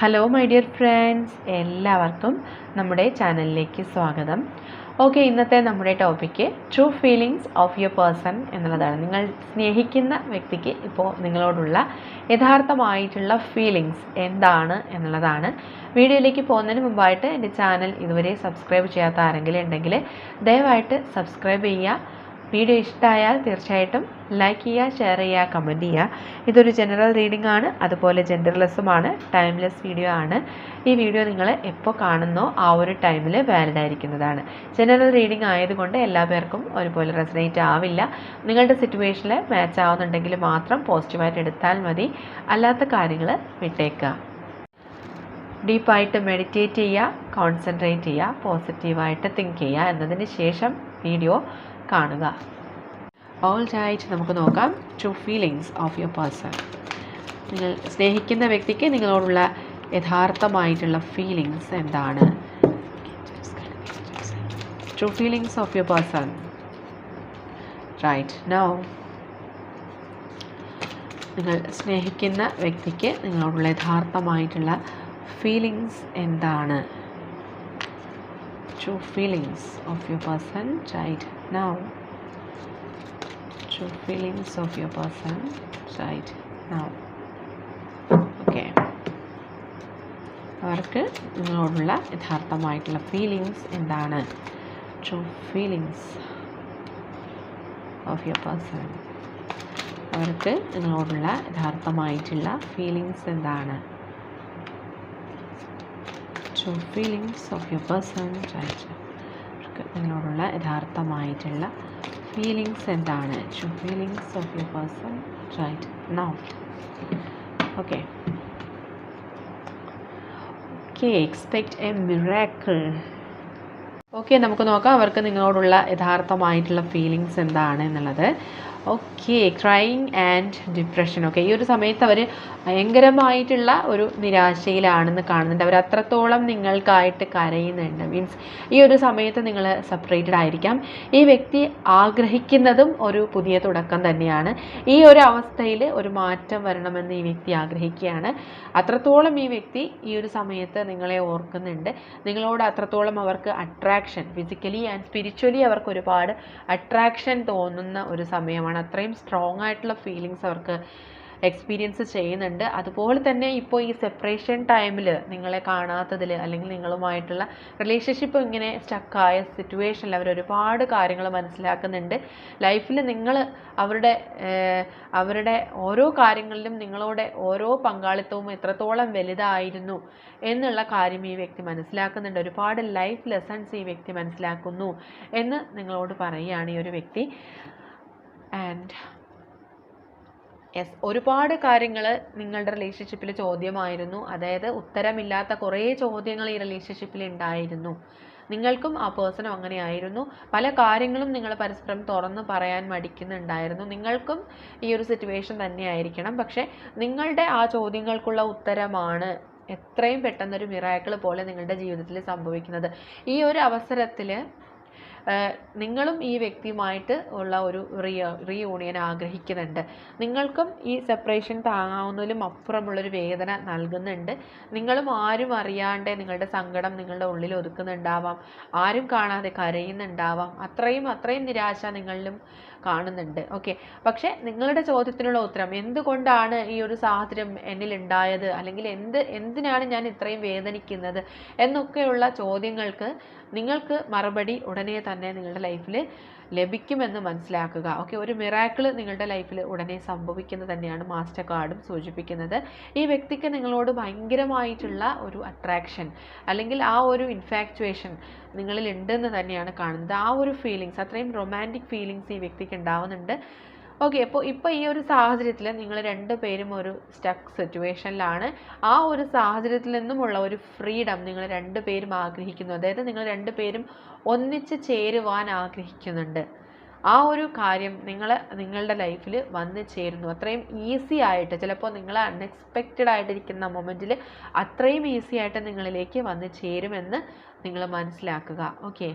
Hello my dear friends എല്ലാവർക്കും നമ്മുടെ ചാനലിലേക്ക് സ്വാഗതം. ഓക്കെ ഇന്നത്തെ നമ്മുടെ topic true feelings of your person എന്നുള്ളതാണ്. നിങ്ങൾ സ്നേഹിക്കുന്ന വ്യക്തിക്ക് ഇപ്പോൾ നിങ്ങളോടുള്ള യഥാർത്ഥമായിട്ടുള്ള ഫീലിങ്സ് എന്താണ് എന്നുള്ളതാണ്. വീഡിയോയിലേക്ക് പോകുന്നതിന് മുമ്പായിട്ട് എന്റെ ചാനൽ ഇതുവരെ സബ്സ്ക്രൈബ് ചെയ്യാത്ത ആരെങ്കിലും ഉണ്ടെങ്കിൽ ദയവായിട്ട് സബ്സ്ക്രൈബ് ചെയ്യുക. വീഡിയോ ഇഷ്ടമായാൽ തീർച്ചയായിട്ടും ലൈക്ക് ചെയ്യുക ഷെയർ ചെയ്യുക കമന്റ് ചെയ്യുക. ഇതൊരു ജനറൽ റീഡിംഗ് ആണ്. അതുപോലെ ജെൻഡർലെസ്സുമാണ് ടൈംലെസ് വീഡിയോ ആണ്. ഈ വീഡിയോ നിങ്ങൾ എപ്പോൾ കാണുന്നോ ആ ഒരു ടൈമിൽ വാലിഡ് ആയിരിക്കുന്നതാണ്. ജനറൽ റീഡിംഗ് ആയതുകൊണ്ട് എല്ലാ പേർക്കും ഒരുപോലെ റെസനേറ്റ് ആവില്ല. നിങ്ങളുടെ സിറ്റുവേഷനിൽ മാച്ച് ആവുന്നുണ്ടെങ്കിൽ മാത്രം പോസിറ്റീവായിട്ട് എടുത്താൽ മതി. അല്ലാത്ത കാര്യങ്ങൾ വിട്ടേക്കുക. ഡീപ്പായിട്ട് മെഡിറ്റേറ്റ് ചെയ്യുക കോൺസെൻട്രേറ്റ് ചെയ്യുക പോസിറ്റീവായിട്ട് തിങ്ക് ചെയ്യുക എന്നതിന് ശേഷം വീഡിയോ കാണുക. ഓൾ നമുക്ക് നോക്കാം. True feelings of your person നിങ്ങൾ സ്നേഹിക്കുന്ന വ്യക്തിക്ക് നിങ്ങളോടുള്ള യഥാർത്ഥമായിട്ടുള്ള ഫീലിങ്സ് എന്താണ്? True feelings of your person right now നിങ്ങൾ സ്നേഹിക്കുന്ന വ്യക്തിക്ക് നിങ്ങളോടുള്ള യഥാർത്ഥമായിട്ടുള്ള ഫീലിങ്സ് എന്താണ്? True feelings of your person right now true feelings of your person right now okay അവർക്ക് നിങ്ങളോടുള്ള യഥാർത്ഥമായിട്ടുള്ള ഫീലിങ്സ് എന്താണ്? True feelings of your person അവർക്ക് നിങ്ങളോടുള്ള യഥാർത്ഥമായിട്ടുള്ള ഫീലിങ്സ് എന്താണ്? True feelings of your person right നിങ്ങളോടുള്ള യഥാർത്ഥമായിട്ടുള്ള ഫീലിങ്സ് എന്താണ്? True feelings of your person right now okay okay expect a miracle okay നമുക്ക് നോക്കാം അവർക്ക് നിങ്ങളോടുള്ള യഥാർത്ഥമായിട്ടുള്ള ഫീലിങ്സ് എന്താണ് എന്നുള്ളത്. Okay crying and depression okay ഈ ഒരു സമയത്ത് അവർ ഭയങ്കരമായിട്ടുള്ള ഒരു നിരാശയിലാണെന്ന് കാണുന്നുണ്ട്. അവർ അത്രത്തോളം നിങ്ങൾക്കായിട്ട് കരയുന്നുണ്ട്. മീൻസ് ഈ ഒരു സമയത്ത് നിങ്ങൾ സെപ്പറേറ്റഡ് ആയിരിക്കാം. ഈ വ്യക്തി ആഗ്രഹിക്കുന്നതും ഒരു പുതിയ തുടക്കം തന്നെയാണ്. ഈ ഒരു അവസ്ഥയിൽ ഒരു മാറ്റം വരണമെന്ന് ഈ വ്യക്തി ആഗ്രഹിക്കുകയാണ്. അത്രത്തോളം ഈ വ്യക്തി ഈ ഒരു സമയത്ത് നിങ്ങളെ ഓർക്കുന്നുണ്ട്. നിങ്ങളോട് അത്രത്തോളം അവർക്ക് അട്രാക്ഷൻ ഫിസിക്കലി ആൻഡ് സ്പിരിച്വലി അവർക്ക് ഒരുപാട് അട്രാക്ഷൻ തോന്നുന്ന ഒരു സമയമാണ്. അത്രയും സ്ട്രോങ് ആയിട്ടുള്ള ഫീലിങ്സ് അവർക്ക് എക്സ്പീരിയൻസ് ചെയ്യുന്നുണ്ട്. അതുപോലെ തന്നെ ഇപ്പോൾ ഈ സെപ്പറേഷൻ ടൈമിൽ നിങ്ങളെ കാണാത്തതിൽ അല്ലെങ്കിൽ നിങ്ങളുമായിട്ടുള്ള റിലേഷൻഷിപ്പ് ഇങ്ങനെ സ്റ്റക്കായ സിറ്റുവേഷനിൽ അവർ ഒരുപാട് കാര്യങ്ങൾ മനസ്സിലാക്കുന്നുണ്ട്. ലൈഫിൽ നിങ്ങൾ അവരുടെ അവരുടെ ഓരോ കാര്യങ്ങളിലും നിങ്ങളുടെ ഓരോ പങ്കാളിത്തവും എത്രത്തോളം വലുതായിരുന്നു എന്നുള്ള കാര്യം ഈ വ്യക്തി മനസ്സിലാക്കുന്നുണ്ട്. ഒരുപാട് ലൈഫ് ലെസൺസ് ഈ വ്യക്തി മനസ്സിലാക്കുന്നു എന്ന് നിങ്ങളോട് പറയുകയാണ് ഈ ഒരു വ്യക്തി. ആൻഡ് യെസ് ഒരുപാട് കാര്യങ്ങൾ നിങ്ങളുടെ റിലേഷൻഷിപ്പിൽ ചോദ്യമായിരുന്നു. അതായത് ഉത്തരമില്ലാത്ത കുറേ ചോദ്യങ്ങൾ ഈ റിലേഷൻഷിപ്പിൽ ഉണ്ടായിരുന്നു നിങ്ങൾക്കും ആ പേഴ്സണും അങ്ങനെയായിരുന്നു. പല കാര്യങ്ങളും നിങ്ങൾ പരസ്പരം തുറന്ന് പറയാൻ മടിക്കുന്നുണ്ടായിരുന്നു. നിങ്ങൾക്കും ഈ ഒരു സിറ്റുവേഷൻ തന്നെയായിരിക്കണം. പക്ഷേ നിങ്ങളുടെ ആ ചോദ്യങ്ങൾക്കുള്ള ഉത്തരമാണ് എത്രയും പെട്ടെന്നൊരു മിറാക്കിൾ പോലെ നിങ്ങളുടെ ജീവിതത്തിൽ സംഭവിക്കുന്നത്. ഈ ഒരു അവസരത്തിൽ നിങ്ങളും ഈ വ്യക്തിയുമായിട്ട് ഉള്ള ഒരു റിയ റീയൂണിയൻ ആഗ്രഹിക്കുന്നുണ്ട്. നിങ്ങൾക്കും ഈ സെപ്പറേഷൻ താങ്ങാവുന്നതിലും അപ്പുറമുള്ളൊരു വേദന നൽകുന്നുണ്ട്. നിങ്ങളും ആരും അറിയാണ്ട് നിങ്ങളുടെ സങ്കടം നിങ്ങളുടെ ഉള്ളിൽ ഒതുക്കുന്നുണ്ടാവാം. ആരും കാണാതെ കരയുന്നുണ്ടാവാം. അത്രയും അത്രയും നിരാശ നിങ്ങളിലും കാണുന്നുണ്ട്. ഓക്കെ പക്ഷേ നിങ്ങളുടെ ചോദ്യത്തിനുള്ള ഉത്തരം എന്തുകൊണ്ടാണ് ഈ ഒരു സാഹചര്യം എന്നിൽ ഉണ്ടായത് അല്ലെങ്കിൽ എന്ത് എന്തിനാണ് ഞാൻ ഇത്രയും വേദനിക്കുന്നത്? എന്നൊക്കെയുള്ള ചോദ്യങ്ങൾക്ക് നിങ്ങൾക്ക് മറുപടി ഉടനെ തന്നെ നിങ്ങളുടെ ലൈഫിൽ ലഭിക്കുമെന്ന് മനസ്സിലാക്കുക. ഓക്കെ ഒരു മിറാക്കിൾ നിങ്ങളുടെ ലൈഫിൽ ഉടനെ സംഭവിക്കുന്നത് തന്നെയാണ് മാസ്റ്റർ കാർഡും സൂചിപ്പിക്കുന്നത്. ഈ വ്യക്തിക്ക് നിങ്ങളോട് ഭയങ്കരമായിട്ടുള്ള ഒരു അട്രാക്ഷൻ അല്ലെങ്കിൽ ആ ഒരു ഇൻഫാക്ച്വേഷൻ നിങ്ങളിൽ ഉണ്ടെന്ന് തന്നെയാണ് കാണുന്നത്. ആ ഒരു ഫീലിങ്സ് അത്രയും റൊമാന്റിക് ഫീലിങ്സ് ഈ വ്യക്തിക്ക് ഉണ്ടാവുന്നുണ്ട്. ഓക്കെ അപ്പോൾ ഇപ്പോൾ ഈ ഒരു സാഹചര്യത്തിൽ നിങ്ങൾ രണ്ട് പേരും ഒരു സ്റ്റക്ക് സിറ്റുവേഷനിലാണ് ആ ഒരു സാഹചര്യത്തിൽ നിന്നുമുള്ള ഒരു ഫ്രീഡം നിങ്ങൾ രണ്ട് പേരും ആഗ്രഹിക്കുന്നു. അതായത് നിങ്ങൾ രണ്ട് പേരും ഒന്നിച്ച് ചേരുവാൻ ആഗ്രഹിക്കുന്നുണ്ട്. ആ ഒരു കാര്യം നിങ്ങൾ നിങ്ങളുടെ ലൈഫിൽ വന്ന് ചേരുന്നു. അത്രയും ഈസി ആയിട്ട് ചിലപ്പോൾ നിങ്ങൾ അൺഎക്സ്പെക്റ്റഡ് ആയിട്ടിരിക്കുന്ന മൊമെന്റിൽ അത്രയും ഈസി ആയിട്ട് നിങ്ങളിലേക്ക് വന്ന് ചേരുമെന്ന് നിങ്ങൾ മനസ്സിലാക്കുക. ഓക്കെ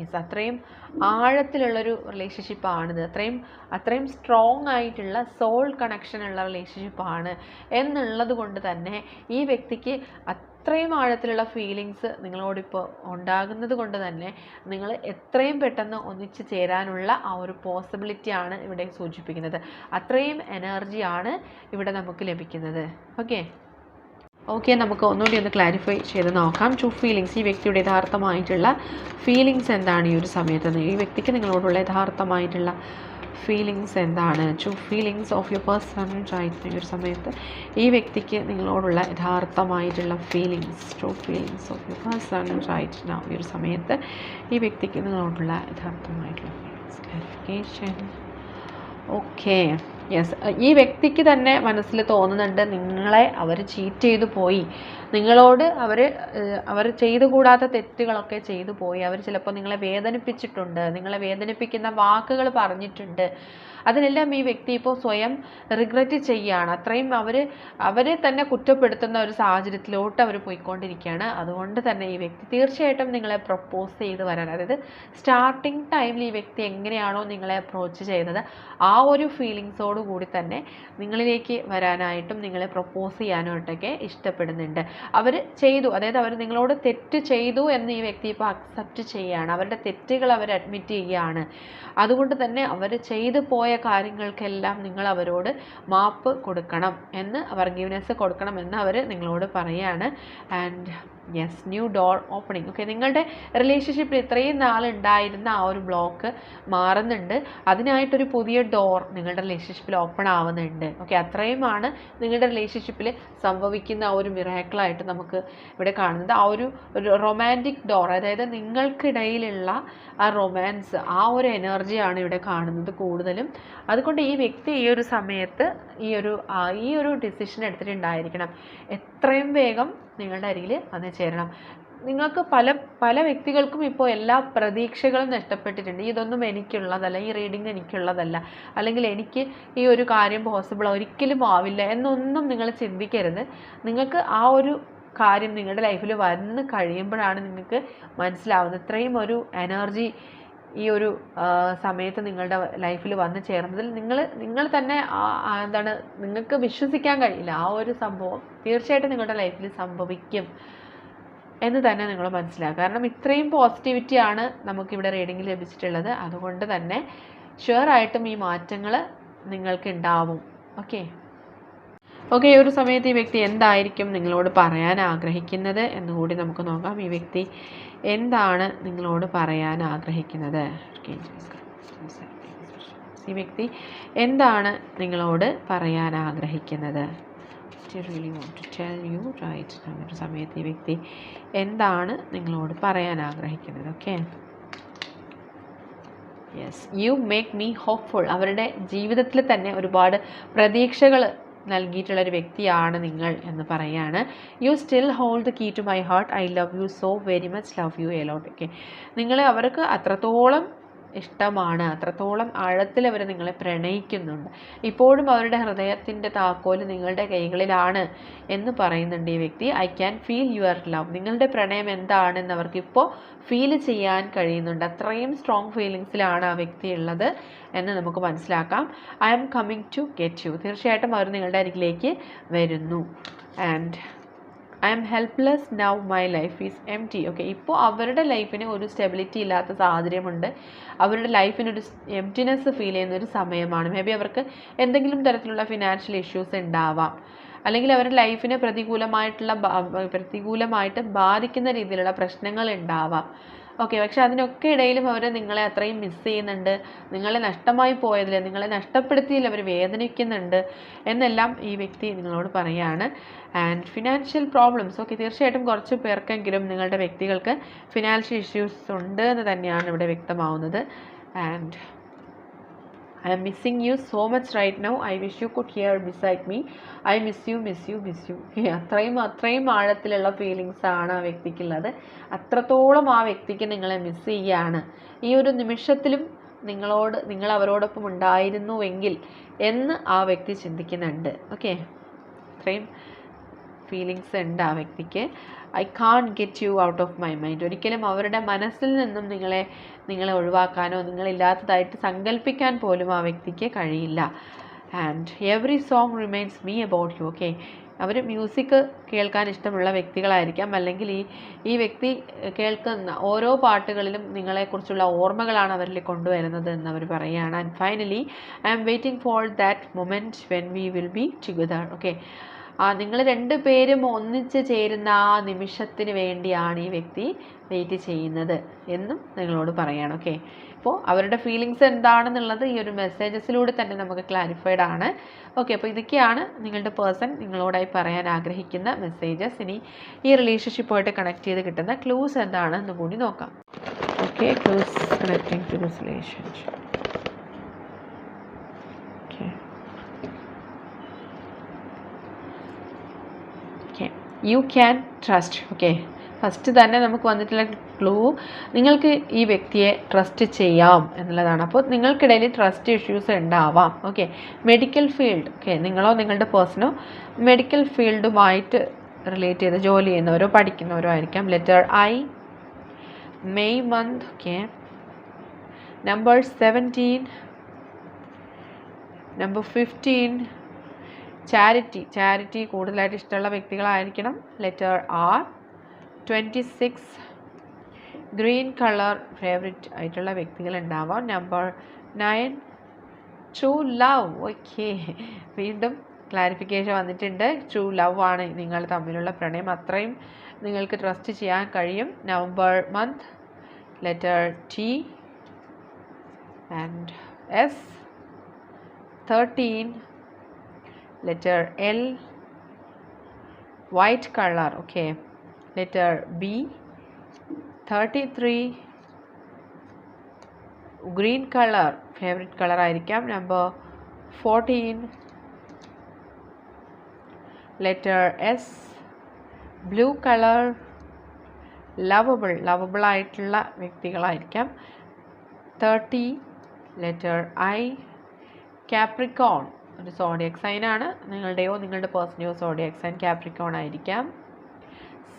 യെസ് അത്രയും ആഴത്തിലുള്ളൊരു റിലേഷൻഷിപ്പാണിത് അത്രയും അത്രയും സ്ട്രോങ് ആയിട്ടുള്ള സോൾ കണക്ഷൻ ഉള്ള റിലേഷൻഷിപ്പാണ് എന്നുള്ളത് കൊണ്ട് തന്നെ ഈ വ്യക്തിക്ക് അത്രയും ആഴത്തിലുള്ള ഫീലിങ്സ് നിങ്ങളോടിപ്പോൾ ഉണ്ടാകുന്നത് കൊണ്ട് തന്നെ നിങ്ങൾ എത്രയും പെട്ടെന്ന് ഒന്നിച്ചു ചേരാനുള്ള ആ ഒരു പോസിബിലിറ്റിയാണ് ഇവിടെ സൂചിപ്പിക്കുന്നത്. അത്രയും എനർജിയാണ് ഇവിടെ നമുക്ക് ലഭിക്കുന്നത്. ഓക്കെ ഓക്കെ നമുക്ക് ഒന്നുകൂടി ഒന്ന് ക്ലാരിഫൈ ചെയ്ത് നോക്കാം. ടു ഫീലിങ്സ് ഈ വ്യക്തിയുടെ യഥാർത്ഥമായിട്ടുള്ള ഫീലിങ്സ് എന്താണ് ഈ ഒരു സമയത്ത്? ഈ വ്യക്തിക്ക് നിങ്ങളോടുള്ള യഥാർത്ഥമായിട്ടുള്ള ഫീലിങ്സ് എന്താണ്? True feelings of your person right ഈ ഒരു സമയത്ത് ഈ വ്യക്തിക്ക് നിങ്ങളോടുള്ള യഥാർത്ഥമായിട്ടുള്ള feelings true feelings of your person right now ഈ ഒരു സമയത്ത് ഈ വ്യക്തിക്ക് നിങ്ങളോടുള്ള യഥാർത്ഥമായിട്ടുള്ള ഫീലിങ്സ് ക്ലാരിഫിക്കേഷൻ ഓക്കെ യെസ് ഈ വ്യക്തിക്ക് തന്നെ മനസ്സിൽ തോന്നുന്നുണ്ട് നിങ്ങളെ അവർ ചീറ്റ് ചെയ്തു പോയി. നിങ്ങളോട് അവർ അവർ ചെയ്തു കൂടാത്ത തെറ്റുകളൊക്കെ ചെയ്തു പോയി. അവർ ചിലപ്പോൾ നിങ്ങളെ വേദനിപ്പിച്ചിട്ടുണ്ട് നിങ്ങളെ വേദനിപ്പിക്കുന്ന വാക്കുകൾ പറഞ്ഞിട്ടുണ്ട്. അതിനെല്ലാം ഈ വ്യക്തി ഇപ്പോൾ സ്വയം റിഗ്രറ്റ് ചെയ്യുകയാണ് അത്രയും അവർ അവരെ തന്നെ കുറ്റപ്പെടുത്തുന്ന ഒരു സാഹചര്യത്തിലോട്ട് അവർ പോയിക്കൊണ്ടിരിക്കുകയാണ്. അതുകൊണ്ട് തന്നെ ഈ വ്യക്തി തീർച്ചയായിട്ടും നിങ്ങളെ പ്രപ്പോസ് ചെയ്ത് വരാൻ അതായത് സ്റ്റാർട്ടിങ് ടൈമിൽ ഈ വ്യക്തി എങ്ങനെയാണോ നിങ്ങളെ അപ്രോച്ച് ചെയ്തത് ആ ഒരു ഫീലിങ്സോട് കൂടി തന്നെ നിങ്ങളിലേക്ക് വരാനായിട്ടും നിങ്ങളെ പ്രപ്പോസ് ചെയ്യാനായിട്ടൊക്കെ ഇഷ്ടപ്പെടുന്നുണ്ട്. അവർ ചെയ്തു അതായത് അവർ നിങ്ങളോട് തെറ്റ് ചെയ്തു എന്ന് ഈ വ്യക്തി ഇപ്പോൾ അക്സെപ്റ്റ് ചെയ്യുകയാണ്. അവരുടെ തെറ്റുകൾ അവർ അഡ്മിറ്റ് ചെയ്യുകയാണ്. അതുകൊണ്ട് തന്നെ അവർ ചെയ്തു പോയ കാര്യങ്ങൾക്കെല്ലാം നിങ്ങൾ അവരോട് മാപ്പ് കൊടുക്കണം എന്ന് വർഗീവ്നെസ് കൊടുക്കണം എന്ന് അവർ നിങ്ങളോട് പറയുകയാണ് and yes new door opening okay നിങ്ങളുടെ റിലേഷൻഷിപ്പിൽ ഇത്രയും നാളുണ്ടായിരുന്ന ആ ഒരു ബ്ലോക്ക് മാറുന്നുണ്ട്. അതിനായിട്ടൊരു പുതിയ ഡോർ നിങ്ങളുടെ റിലേഷൻഷിപ്പിൽ ഓപ്പൺ ആവുന്നുണ്ട്. ഓക്കെ അത്രയുമാണ് നിങ്ങളുടെ റിലേഷൻഷിപ്പിൽ സംഭവിക്കുന്ന ആ ഒരു മിറാക്കിളായിട്ട് നമുക്ക് ഇവിടെ കാണുന്നത്. ആ ഒരു റൊമാന്റിക് ഡോർ അതായത് നിങ്ങൾക്കിടയിലുള്ള ആ റൊമാൻസ് ആ ഒരു എനർജിയാണ് ഇവിടെ കാണുന്നത് കൂടുതലും. അതുകൊണ്ട് ഈ വ്യക്തി ഈ ഒരു സമയത്ത് ഈ ഒരു ഈ ഒരു ഡിസിഷൻ എടുത്തിട്ടുണ്ടായിരിക്കണം. എത്രയും വേഗം നിങ്ങളുടെ അരികിൽ വന്ന് ചേരണം നിങ്ങൾക്ക് പല പല വ്യക്തികൾക്കും ഇപ്പോൾ എല്ലാ പ്രതീക്ഷകളും നഷ്ടപ്പെട്ടിട്ടുണ്ട്. ഇതൊന്നും എനിക്കുള്ളതല്ല ഈ റീഡിങ് എനിക്കുള്ളതല്ല. അല്ലെങ്കിൽ എനിക്ക് ഈ ഒരു കാര്യം പോസിബിൾ ഒരിക്കലും ആവില്ല എന്നൊന്നും നിങ്ങൾ ചിന്തിക്കരുത്. നിങ്ങൾക്ക് ആ ഒരു കാര്യം നിങ്ങളുടെ ലൈഫിൽ വന്ന് കഴിയുമ്പോഴാണ് നിങ്ങൾക്ക് മനസ്സിലാവുന്നത്. ഇത്രയും ഒരു എനർജി ഈ ഒരു സമയത്ത് നിങ്ങളുടെ ലൈഫിൽ വന്ന് ചേർന്നതിൽ നിങ്ങൾ നിങ്ങൾ തന്നെ എന്താണ് നിങ്ങൾക്ക് വിശ്വസിക്കാൻ കഴിയില്ല. ആ ഒരു സംഭവം തീർച്ചയായിട്ടും നിങ്ങളുടെ ലൈഫിൽ സംഭവിക്കും. എന്ന് തന്നെ നിങ്ങൾ മനസ്സിലാക്കുക. കാരണം ഇത്രയും പോസിറ്റിവിറ്റിയാണ് നമുക്കിവിടെ റീഡിങ്ങിൽ ലഭിച്ചിട്ടുള്ളത്. അതുകൊണ്ട് തന്നെ ഷുവർ ആയിട്ടും ഈ മാറ്റങ്ങൾ നിങ്ങൾക്ക് ഉണ്ടാവും. ഓക്കെ ഓക്കെ ഒരു സമയത്ത് ഈ വ്യക്തി എന്തായിരിക്കും നിങ്ങളോട് പറയാൻ ആഗ്രഹിക്കുന്നത് എന്നുകൂടി നമുക്ക് നോക്കാം. ഈ വ്യക്തി എന്താണ് നിങ്ങളോട് പറയാൻ ആഗ്രഹിക്കുന്നത്? ഈ വ്യക്തി എന്താണ് നിങ്ങളോട് പറയാൻ ആഗ്രഹിക്കുന്നത്? Really want to tell you right ഒരു സമയത്ത് ഈ വ്യക്തി എന്താണ് നിങ്ങളോട് പറയാൻ ആഗ്രഹിക്കുന്നത് okay yes you make me hopeful അവരുടെ ജീവിതത്തിൽ തന്നെ ഒരുപാട് പ്രതീക്ഷകൾ നൽകിയിട്ടുള്ള ഒരു വ്യക്തിയാണ് നിങ്ങൾ എന്ന് പറയാണ്. You still hold the key to my heart I love you so very much love you a lot okay നിങ്ങൾ അവർക്ക് അത്രത്തോളം ഇഷ്ടമാണ്. അത്രത്തോളം ആഴത്തിൽ അവർ നിങ്ങളെ പ്രണയിക്കുന്നുണ്ട്. ഇപ്പോഴും അവരുടെ ഹൃദയത്തിന്റെ താക്കോൽ നിങ്ങളുടെ കൈകളിലാണ് എന്ന് പറയുന്നുണ്ട് ഈ വ്യക്തി. I can feel your love നിങ്ങളുടെ പ്രണയം എന്താണെന്ന് അവർക്കിപ്പോൾ ഫീൽ ചെയ്യാൻ കഴിയുന്നുണ്ട്. അത്രയും സ്ട്രോങ് ഫീലിങ്സിലാണ് ആ വ്യക്തി ഉള്ളത് എന്ന് നമുക്ക് മനസ്സിലാക്കാം. I am coming to get you തീർച്ചയായിട്ടും അവർ നിങ്ങളുടെ അരികിലേക്ക് വരുന്നു. And I am helpless now my life is empty okay ഇപ്പോൾ അവരുടെ ലൈഫിന് ഒരു സ്റ്റെബിലിറ്റി ഇല്ലാത്ത സാഹചര്യമുണ്ട്. അവരുടെ ലൈഫിനൊരു എംറ്റിനെസ് ഫീൽ ചെയ്യുന്ന ഒരു സമയമാണ്. മേ ബി അവർക്ക് എന്തെങ്കിലും തരത്തിലുള്ള ഫിനാൻഷ്യൽ ഇഷ്യൂസ് ഉണ്ടാവാം. അല്ലെങ്കിൽ അവരുടെ ലൈഫിനെ പ്രതികൂലമായിട്ടുള്ള പ്രതികൂലമായിട്ട് ബാധിക്കുന്ന രീതിയിലുള്ള പ്രശ്നങ്ങൾ ഉണ്ടാവാം. ഓക്കെ പക്ഷെ അതിനൊക്കെ ഇടയിലും അവർ നിങ്ങളെ അത്രയും മിസ് ചെയ്യുന്നുണ്ട്. നിങ്ങളെ നഷ്ടമായി പോയതിൽ നിങ്ങളെ നഷ്ടപ്പെടുത്തിയതിൽ അവർ വേദനിക്കുന്നുണ്ട് എന്നെല്ലാം ഈ വ്യക്തി നിങ്ങളോട് പറയുകയാണ് ആൻഡ് ഫിനാൻഷ്യൽ പ്രോബ്ലംസ് ഓക്കെ തീർച്ചയായിട്ടും കുറച്ച് പേർക്കെങ്കിലും നിങ്ങളുടെ വ്യക്തികൾക്ക് ഫിനാൻഷ്യൽ ഇഷ്യൂസ് ഉണ്ട് എന്ന് തന്നെയാണ് ഇവിടെ വ്യക്തമാവുന്നത്. And I am missing you so much right now I wish you could here beside me I miss you miss you miss you അത്രയും അത്രയും ആഴത്തിലുള്ള ഫീലിങ്സ് ആണ് ആ വ്യക്തിക്കുള്ളത്. അത്രത്തോളം ആ വ്യക്തിക്ക് നിങ്ങളെ മിസ് ചെയ്യുകയാണ് ഈ ഒരു നിമിഷത്തിലും നിങ്ങളോട് നിങ്ങൾ അവരോടൊപ്പം ഉണ്ടായിരുന്നുവെങ്കിൽ എന്ന് ആ വ്യക്തി ചിന്തിക്കുന്നുണ്ട്. ഓക്കെ അത്രയും ഫീലിങ്സ് ഉണ്ട് ആ വ്യക്തിക്ക്. I can't get you out of my mind ഒരിക്കലും അവരുടെ മനസ്സിൽ നിന്നും നിങ്ങളെ നിങ്ങളെ ഒഴിവാക്കാനോ നിങ്ങളില്ലാത്തതായിട്ട് സങ്കല്പിക്കാൻ പോലും ആ വ്യക്തിക്ക് കഴിയില്ല. And every song reminds me about you okay our music കേൾക്കാൻ ഇഷ്ടമുള്ള വ്യക്തികളായിരിക്കാം. അല്ലെങ്കിൽ ഈ ഈ വ്യക്തി കേൾക്കുന്ന ഓരോ പാട്ടുകളിലും നിങ്ങളെക്കുറിച്ചുള്ള ഓർമ്മകളാണ് അവരിൽ കൊണ്ടുവരുന്നത് എന്ന് അവർ പറയുകയാണ്. And finally I am waiting for that moment when we will be together okay നിങ്ങൾ രണ്ട് പേരും ഒന്നിച്ച് ചേരുന്ന ആ നിമിഷത്തിന് വേണ്ടിയാണ് ഈ വ്യക്തി വെയിറ്റ് ചെയ്യുന്നത് എന്നും നിങ്ങളോട് പറയാണ് ഓക്കെ അപ്പോൾ അവരുടെ ഫീലിങ്സ് എന്താണെന്നുള്ളത് ഈ ഒരു മെസ്സേജസിലൂടെ തന്നെ നമുക്ക് ക്ലാരിഫൈഡ് ആണ്. ഓക്കെ അപ്പോൾ ഇതൊക്കെയാണ് നിങ്ങളുടെ പേഴ്സൺ നിങ്ങളോടായി പറയാൻ ആഗ്രഹിക്കുന്ന മെസ്സേജസ് ഇനി ഈ റിലേഷൻഷിപ്പുമായിട്ട് കണക്ട് ചെയ്ത് കിട്ടുന്ന ക്ലൂസ് എന്താണെന്ന് കൂടി നോക്കാം. Okay clues connecting to this relationship okay okay you can trust okay first തന്നെ നമുക്ക് വന്നിട്ടുള്ള ക്ലൂ നിങ്ങൾക്ക് ഈ വ്യക്തിയെ ട്രസ്റ്റ് ചെയ്യാം എന്നുള്ളതാണ്. അപ്പോൾ നിങ്ങൾക്കിടയിൽ ട്രസ്റ്റ് ഇഷ്യൂസ് ഉണ്ടാവാം ഓക്കെ മെഡിക്കൽ ഫീൽഡ് ഓക്കെ നിങ്ങളോ നിങ്ങളുടെ പേഴ്സണോ മെഡിക്കൽ ഫീൽഡുമായിട്ട് റിലേറ്റ് ചെയ്ത് ജോലി ചെയ്യുന്നവരോ പഠിക്കുന്നവരോ ആയിരിക്കാം. Letter I May month okay number seventeen number fifteen charity charity കൂടുതലായിട്ട് ഇഷ്ടമുള്ള വ്യക്തികളായിരിക്കണം. Letter R twenty six green colour favourite ആയിട്ടുള്ള വ്യക്തികൾ ഉണ്ടാവാം. Number nine true love okay വീണ്ടും ക്ലാരിഫിക്കേഷൻ വന്നിട്ടുണ്ട്. ട്രൂ ലവ് ആണ് നിങ്ങൾ തമ്മിലുള്ള പ്രണയം. അത്രയും നിങ്ങൾക്ക് ട്രസ്റ്റ് ചെയ്യാൻ കഴിയും. November month letter T and S thirteen letter L white color okay letter B 33 green color favorite color ആയിരിക്കാം number 14 letter S blue color lovable lovable ആയിട്ടുള്ള വ്യക്തികളായിരിക്കാം തേർട്ടി ലെറ്റർ ഐ കാപ്രിക്കോൺ ഒരു സോഡിയക് സൈനാണ് നിങ്ങളുടെയോ നിങ്ങളുടെ പേഴ്സന്റെയോ സോഡിയക് സൈൻ ക്യാപ്രിക്കോൺ ആയിരിക്കാം.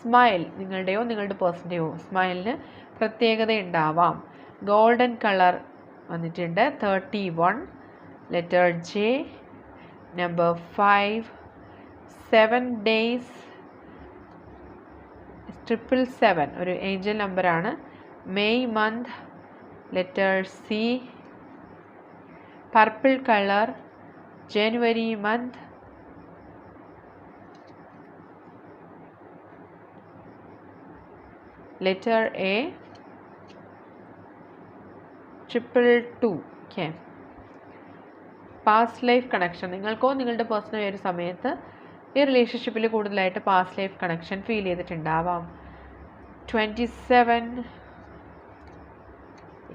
Smile നിങ്ങളുടെയോ നിങ്ങളുടെ പേഴ്സന്റെയോ സ്മൈലിന് പ്രത്യേകത ഉണ്ടാവാം. ഗോൾഡൻ കളർ വന്നിട്ടുണ്ട്. Thirty one letter J number five seven days triple seven ഒരു ഏഞ്ചൽ നമ്പറാണ് May month letter C purple colour January month. Letter A. Triple two. Okay. Past life connection നിങ്ങൾക്കോ നിങ്ങളുടെ പേഴ്സണൽ ഒരു സമയത്ത് ഈ റിലേഷൻഷിപ്പിൽ കൂടുതലായിട്ട് past life connection feel ചെയ്തിട്ടുണ്ടാവാം. Twenty seven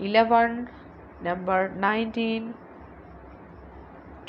eleven number nineteen